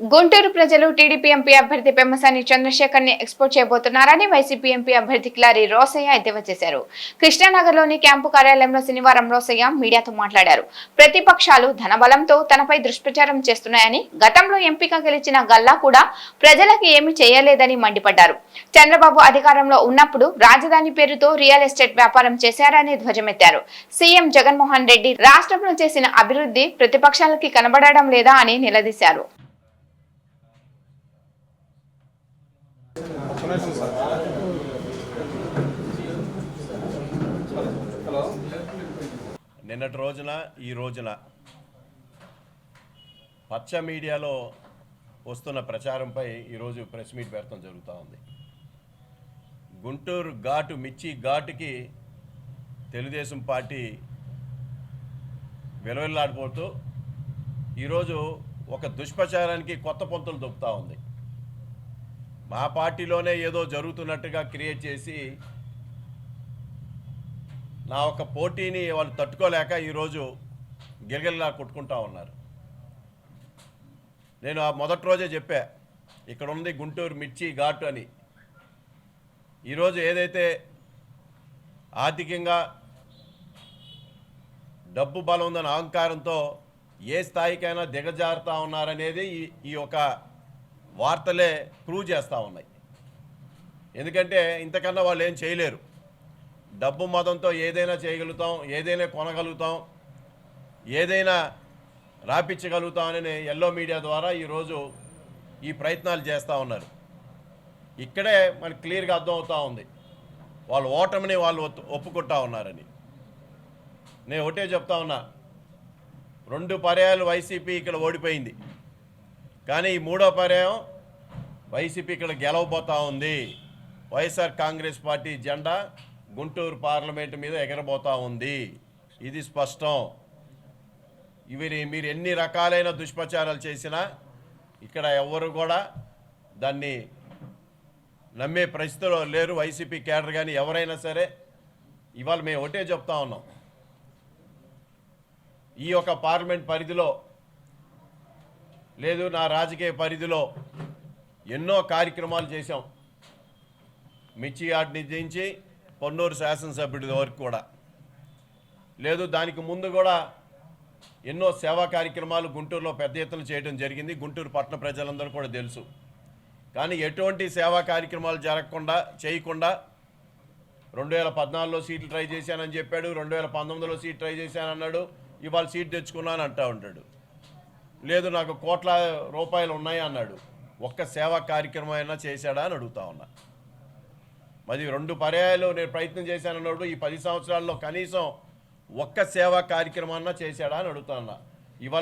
గుంటూరు ప్రజలు TDP MP అభ్యర్థి పెమ్మసాని చంద్రశేఖర్ని ఎక్స్పోర్ట్ చేయబోతున్నారని వైసీపీ ఎంపీ అభ్యర్థి కిలారి రోసయ్య ఎద్దేవా చేశారు. కృష్ణానగర్లోని క్యాంపు కార్యాలయంలో శనివారం రోసయ్య మీడియాతో మాట్లాడారు. ప్రతిపక్షాలు ధనబలంతో తనపై దుష్ప్రచారం చేస్తున్నాయని గతంలో ఎంపీగా గెలిచిన గల్లా కూడా ప్రజలకు ఏమి చేయలేదని మండిపడ్డారు. చంద్రబాబు అధికారంలో ఉన్నప్పుడు రాజధాని పేరుతో రియల్ ఎస్టేట్ వ్యాపారం చేశారని ధ్వజమెత్తారు. సీఎం జగన్మోహన్ రెడ్డి రాష్ట్రంలో చేసిన అభివృద్ధి ప్రతిపక్షాలకి కనబడడం లేదా అని నిలదీశారు. నిన్నటి రోజున ఈ రోజున పచ్చ మీడియాలో వస్తున్న ప్రచారంపై ఈరోజు ప్రెస్ మీట్ పెడతాం జరుగుతూ ఉంది. గుంటూరు ఘాటు మిర్చి ఘాటుకి తెలుగుదేశం పార్టీ విలువెల్లాడిపోతూ ఈరోజు ఒక దుష్ప్రచారానికి కొత్త పొంతులు దొక్కుతూ ఉంది. మా పార్టీలోనే ఏదో జరుగుతున్నట్టుగా క్రియేట్ చేసి నా ఒక పోటీని వాళ్ళు తట్టుకోలేక ఈరోజు గిలగిలలా కొట్టుకుంటా ఉన్నారు. నేను ఆ మొదటి రోజే చెప్పా ఇక్కడ ఉంది గుంటూరు మిర్చి ఘాటు అని. ఈరోజు ఏదైతే ఆర్థికంగా డబ్బు బలం ఉందన్న అహంకారంతో ఏ స్థాయికైనా దిగజారుతా ఉన్నారనేది ఈ ఈ యొక్క వార్తలే ప్రూవ్ చేస్తూ ఉన్నాయి. ఎందుకంటే ఇంతకన్నా వాళ్ళు ఏం చేయలేరు. డబ్బు మతంతో ఏదైనా చేయగలుగుతాం ఏదైనా కొనగలుగుతాం ఏదైనా రాపించగలుగుతాం అని ఎల్లో మీడియా ద్వారా ఈరోజు ఈ ప్రయత్నాలు చేస్తూ ఉన్నారు. ఇక్కడే మనకు క్లియర్గా అర్థమవుతూ ఉంది. వాళ్ళు ఓటమిని వాళ్ళు ఒప్పుకుంటా ఉన్నారని. నేను ఒకటే చెప్తా ఉన్నా. రెండు పర్యాయాలు వైసీపీ ఇక్కడ ఓడిపోయింది. కానీ ఈ మూడో పర్యాయం వైసీపీ ఇక్కడ గెలవబోతా ఉంది. వైఎస్ఆర్ కాంగ్రెస్ పార్టీ జెండా గుంటూరు పార్లమెంటు మీద ఎగరబోతా ఉంది. ఇది స్పష్టం. ఇవి మీరు ఎన్ని రకాలైన దుష్ప్రచారాలు చేసినా ఇక్కడ ఎవరు కూడా దాన్ని నమ్మే పరిస్థితిలో లేరు. వైసీపీ కేడర్ కానీ ఎవరైనా సరే ఇవాళ మేము ఒకటే చెప్తా ఉన్నాం. ఈ యొక్క పార్లమెంట్ పరిధిలో లేదు నా రాజకీయ పరిధిలో ఎన్నో కార్యక్రమాలు చేశాం. మిర్చి యార్డ్ నుంచి పొన్నూరు శాసనసభ్యుడి వరకు కూడా. లేదు దానికి ముందు కూడా ఎన్నో సేవా కార్యక్రమాలు గుంటూరులో పెద్ద ఎత్తున చేయడం జరిగింది. గుంటూరు పట్టణ ప్రజలందరూ కూడా తెలుసు. కానీ ఎటువంటి సేవా కార్యక్రమాలు జరగకుండా చేయకుండా రెండు వేల పద్నాలుగులో సీట్లు ట్రై చేశానని చెప్పాడు రెండు వేల పంతొమ్మిదిలో సీట్ ట్రై చేశానన్నాడు ఇవాళ సీట్ తెచ్చుకున్నాను అంటూ ఉంటాడు. లేదు నాకు కోట్ల రూపాయలు ఉన్నాయి అన్నాడు. ఒక్క సేవా కార్యక్రమం అయినా చేశాడా అని అడుగుతా ఉన్నా. మరి రెండు పర్యాయాలు నేను ప్రయత్నం చేశానన్నాడు ఈ పది సంవత్సరాల్లో కనీసం ఒక్క సేవా కార్యక్రమాన్న చేశాడా అని అడుగుతా ఉన్నా. ఇవాళ